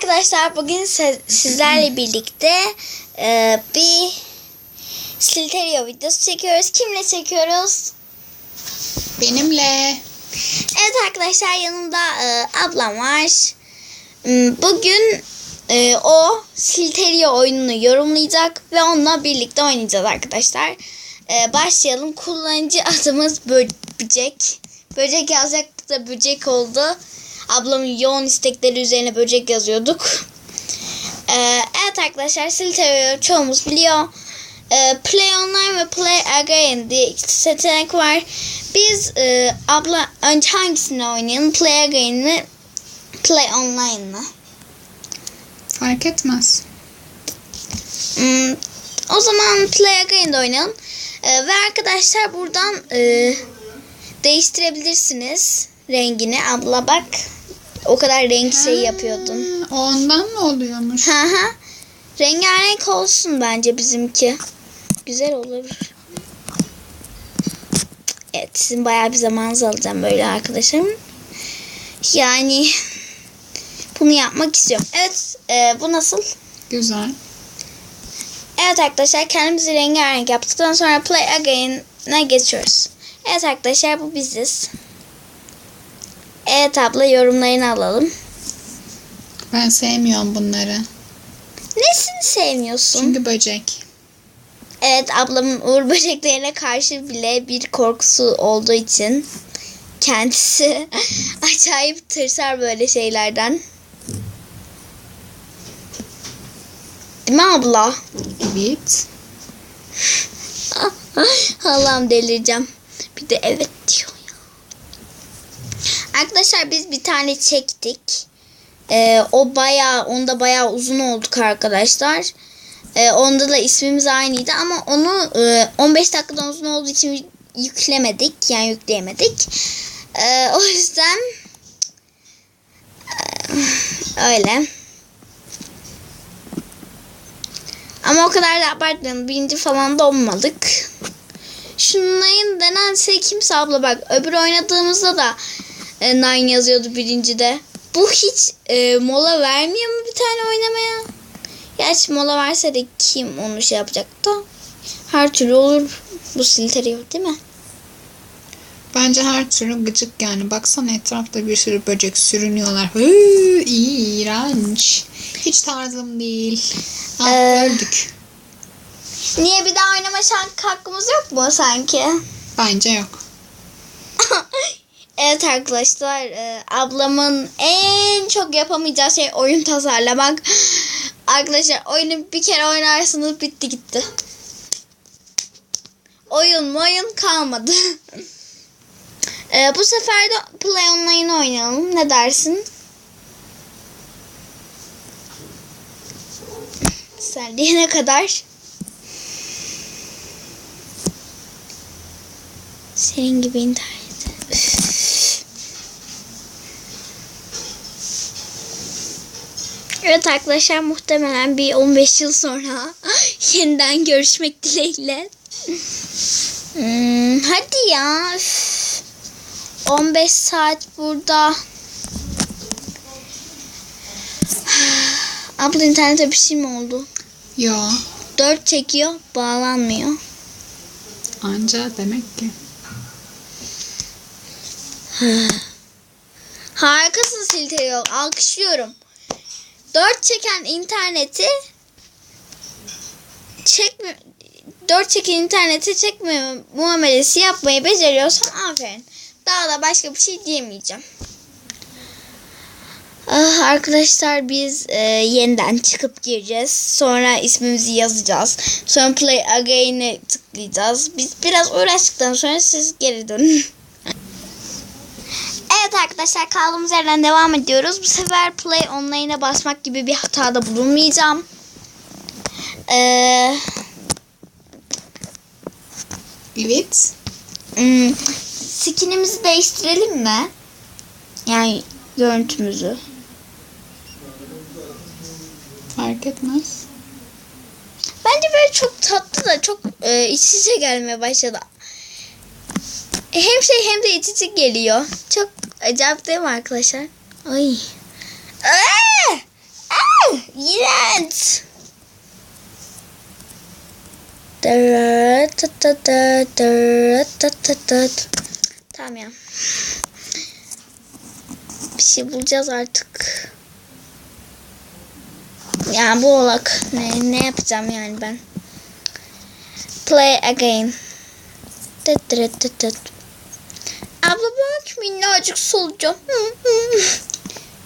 arkadaşlar bugün sizlerle birlikte e, bir Silterio videosu çekiyoruz. Kimle çekiyoruz? Benimle. Evet arkadaşlar yanımda e, ablam var. Hmm, Bugün e, o Silterio oyununu yorumlayacak ve onunla birlikte oynayacağız arkadaşlar. E, başlayalım. Kullanıcı adımız Böcek. Böcek yazacaktık da Böcek oldu. Ablamın yoğun istekleri üzerine Böcek yazıyorduk. E, evet arkadaşlar Silterio çoğumuz biliyor. E, Play Online ve Play Again diye iki seçenek var. Biz e, abla önce hangisini oynayalım? Play Again mi? Play Online mı? Fark etmez. Hmm, o zaman Play Again'de oynayalım. E, ve arkadaşlar buradan e, değiştirebilirsiniz rengini. Abla bak o kadar renk şey yapıyordun. Ondan mı oluyormuş? Hı hı. Rengarenk olsun bence bizimki. Güzel olur. Evet sizin bayağı bir zamanınızı alacağım böyle arkadaşım. Yani bunu yapmak istiyorum. Evet e, bu nasıl? Güzel. Evet arkadaşlar kendimizi rengarenk yaptıktan sonra play again'e geçiyoruz. Evet arkadaşlar bu biziz. Evet abla yorumlarını alalım. Ben sevmiyorum bunları. Nesini sevmiyorsun? Çünkü böcek. Evet ablamın uğur böceklerine karşı bile bir korkusu olduğu için kendisi acayip tırsar böyle şeylerden. Değil mi abla? Evet. Allah'ım delireceğim. Bir de evet. Arkadaşlar biz bir tane çektik. Ee, o bayağı onda bayağı uzun olduk arkadaşlar. Ee, onda da ismimiz aynıydı ama onu e, 15 dakikadan uzun olduğu için yüklemedik. Yani yükleyemedik. Ee, o yüzden e, öyle. Ama o kadar da abartmayalım. Birinci falan da olmadık. Şunların denense kimse abla bak. Öbür oynadığımızda da e, Nine yazıyordu birincide. Bu hiç e, mola vermiyor mu bir tane oynamaya? Gerçi mola verse de kim onu şey yapacak da. Her türlü olur. Bu silteriyor değil mi? Bence her türlü gıcık yani. Baksana etrafta bir sürü böcek sürünüyorlar. Hıı, iğrenç. Hiç tarzım değil. Ah, Ee, öldük. Niye bir daha oynama şank hakkımız yok mu sanki? Bence yok. evet arkadaşlar e, ablamın en çok yapamayacağı şey oyun tasarlamak. Arkadaşlar oyunu bir kere oynarsınız bitti gitti. Oyun oyun kalmadı. E, bu sefer de Play Online oynayalım. Ne dersin? Sen diyene kadar. Senin gibi internet. Üf. Evet arkadaşlar muhtemelen bir 15 yıl sonra yeniden görüşmek dileğiyle. Hmm, hadi ya. Üf. 15 saat burada. Abla internete bir şey mi oldu? Yo. 4 çekiyor, bağlanmıyor. Anca demek ki. Harikasın Silterio. Alkışlıyorum. 4 çeken interneti çekme 4 çeken interneti çekme muamelesi yapmayı beceriyorsan aferin. Daha da başka bir şey diyemeyeceğim. Ah, arkadaşlar biz e, yeniden çıkıp gireceğiz. Sonra ismimizi yazacağız. Sonra play again'e tıklayacağız. Biz biraz uğraştıktan sonra siz geri dönün. Evet arkadaşlar kaldığımız yerden devam ediyoruz. Bu sefer play online'a basmak gibi bir hatada bulunmayacağım. Ee, Evet. hmm, skinimizi değiştirelim mi? Yani görüntümüzü. Fark etmez. Bence böyle çok tatlı da çok e, iç içe gelmeye başladı. Hem şey hem de iç içe geliyor. Çok acayip değil mi arkadaşlar? Ay. Aa! Aa! Friends. Tamam ya. Bir şey bulacağız artık. Yani bu olak. Ne, ne yapacağım yani ben? Play again. Tıt tırıt tıt tıt. Minnacık solucan.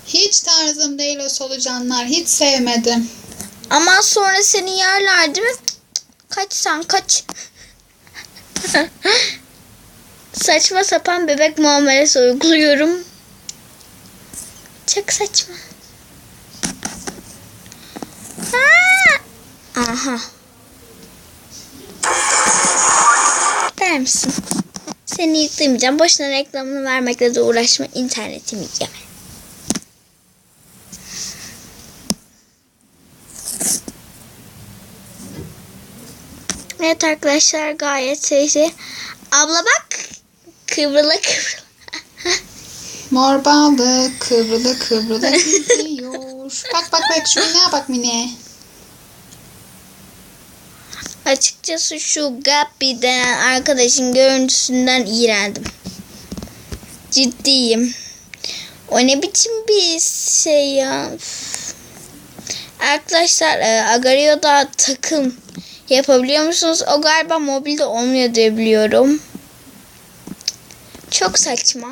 Hiç tarzım değil o solucanlar. Hiç sevmedim. Ama sonra seni yerler değil mi? Kaç sen kaç. Saçma sapan bebek muamelesi uyguluyorum. Çok saçma. Aha. Der misin? Seni yıklamayacağım. Boşuna reklamını vermekle de uğraşma. İnternetimi yeme. Evet arkadaşlar gayet seyirci. Abla bak. Kıvrıla kıvrıla. Mor balık kıvrılı kıvrılı gidiyor. bak bak bak şu ne bak Mine. Açıkçası şu Gappy denen arkadaşın görüntüsünden iğrendim. Ciddiyim. O ne biçim bir şey ya. Üf. Arkadaşlar e, Agario'da takım yapabiliyor musunuz? O galiba mobilde olmuyor diye biliyorum. Çok saçma.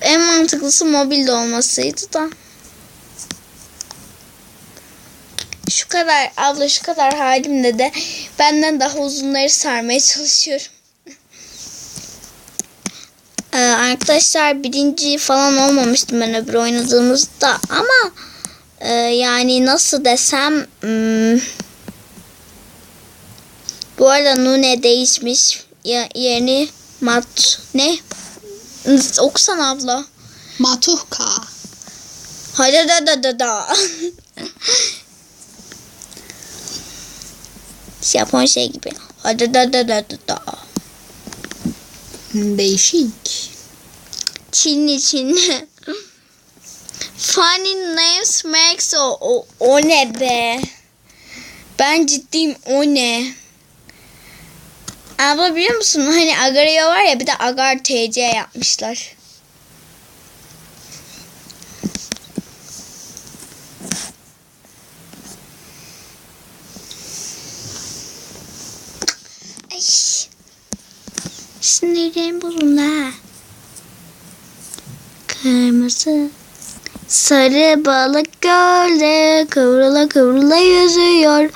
En mantıklısı mobilde olmasıydı da. Şu kadar abla şu kadar halimle de benden daha uzunları sarmaya çalışıyorum. Ee, arkadaşlar birinci falan olmamıştım ben öbür oynadığımızda ama e, yani nasıl desem hmm, bu arada Nune değişmiş ya, yerini mat ne okusana abla Matuhka. hadi da da da da Japon şey gibi da da da da da Değişik. Çinli Çinli. Funny names Max o, o, o ne be? Ben ciddiyim o ne? Abla biliyor musun hani Agario var ya bir de Agar TC yapmışlar. Ay. Sinirlerim bozuldu. Kırmızı. Sarı balık gölde kıvrıla kıvrıla yüzüyor.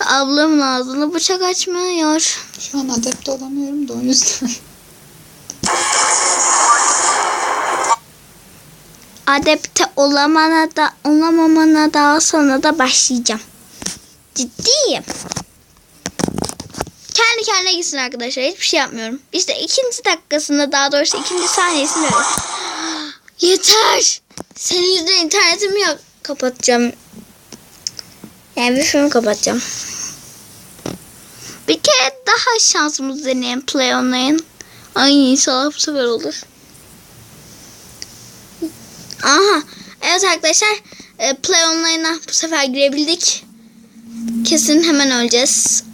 Ablamın ağzını bıçak açmıyor. Şu an adept olamıyorum da o yüzden. Adepte olamana da olamamana daha sonra da başlayacağım. Ciddiyim. Kendi kendine gitsin arkadaşlar. Hiçbir şey yapmıyorum. İşte ikinci dakikasında daha doğrusu ikinci saniyesinde. Yeter. Senin yüzünden internetimi yok. Kapatacağım. Yani bir film kapatacağım. Bir kere daha şansımız deneyelim Play Online. Ay inşallah bu sefer olur. Aha. Evet arkadaşlar. e, Play Online'a bu sefer girebildik. Kesin hemen öleceğiz.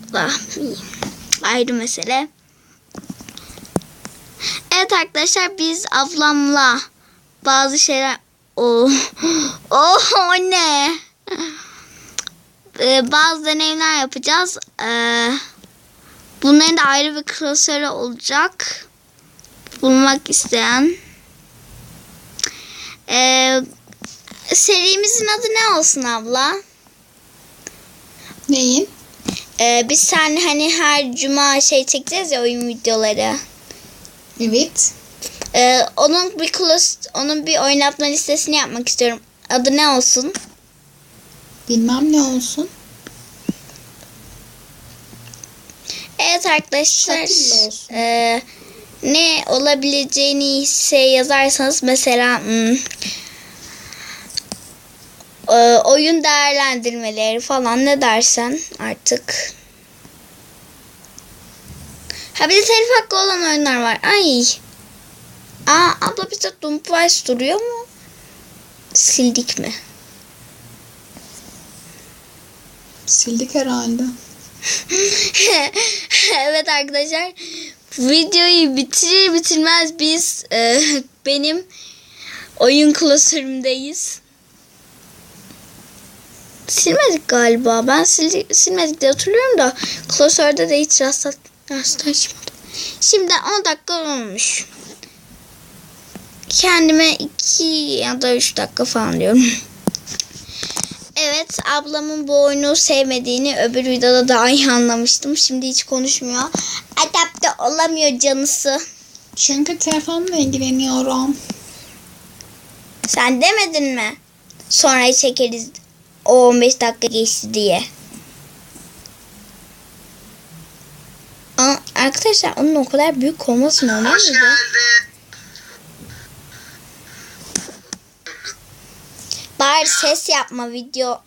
İyi. Ayrı mesele. Evet arkadaşlar biz ablamla bazı şeyler oh oh o ne Ee, bazı deneyimler yapacağız. Ee, bunların da ayrı bir klasörü olacak. Bulmak isteyen. Ee, serimizin adı ne olsun abla? Neyin? Ee, biz sen hani her cuma şey çekeceğiz ya oyun videoları. Evet. Ee, onun bir klas, onun bir oynatma listesini yapmak istiyorum. Adı ne olsun? Bilmem ne olsun. Evet arkadaşlar. Ee, ne olabileceğini şey yazarsanız mesela hmm, ee, oyun değerlendirmeleri falan ne dersen artık. Ha bir de telif hakkı olan oyunlar var. Ay. Aa abla bizde Doom Price duruyor mu? Sildik mi? Sildik herhalde. evet arkadaşlar videoyu bitirir bitirmez biz e, benim oyun klasörümdeyiz. Silmedik galiba. Ben sil, silmedik diye hatırlıyorum da klasörde de hiç rastla, rastlaşmadım. Şimdi 10 dakika olmuş. Kendime 2 ya da 3 dakika falan diyorum. Evet ablamın bu oyunu sevmediğini öbür videoda daha iyi anlamıştım. Şimdi hiç konuşmuyor. Adapte olamıyor canısı. Çünkü telefonla ilgileniyorum. Sen demedin mi? Sonra çekeriz. O 15 dakika geçti diye. Aa, arkadaşlar onun o kadar büyük olması normal Hoş miydi? geldin. Bari ses yapma video.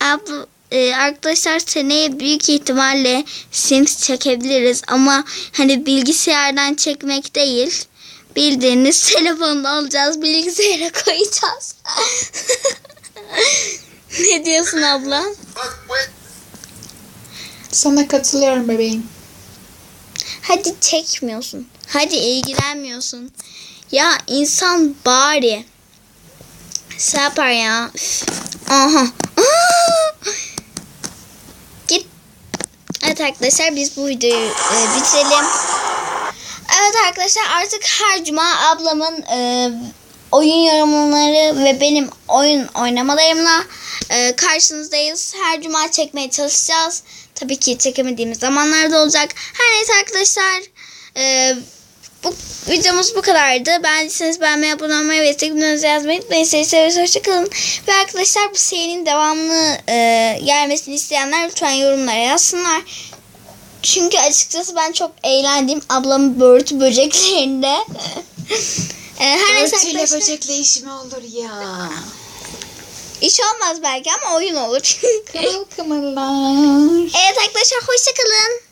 Abla, e, arkadaşlar seneye büyük ihtimalle Sims çekebiliriz ama hani bilgisayardan çekmek değil. Bildiğiniz telefonda alacağız bilgisayara koyacağız. ne diyorsun abla? Sana katılıyorum bebeğim. Hadi çekmiyorsun. Hadi ilgilenmiyorsun. Ya insan bari şey yapar ya. Üf. Aha. Aa! Evet arkadaşlar biz bu videoyu e, bitirelim. Evet arkadaşlar artık her cuma ablamın e, oyun yorumları ve benim oyun oynamalarımla e, karşınızdayız. Her cuma çekmeye çalışacağız. Tabii ki çekemediğimiz zamanlarda olacak. Her neyse arkadaşlar e, bu videomuz bu kadardı. Beğendiyseniz beğenmeyi, abone olmayı ve isteklerinizi yazmayı unutmayın. Sizi seviyoruz. Hoşçakalın. Ve arkadaşlar bu serinin devamlı e, gelmesini isteyenler lütfen yorumlara yazsınlar. Çünkü açıkçası ben çok eğlendim ablamın börtü böceklerinde. e, her neyse Örtüyle arkadaşlar. böcekle işim olur ya. İş olmaz belki ama oyun olur. Kımıl kımıllar. evet arkadaşlar hoşçakalın.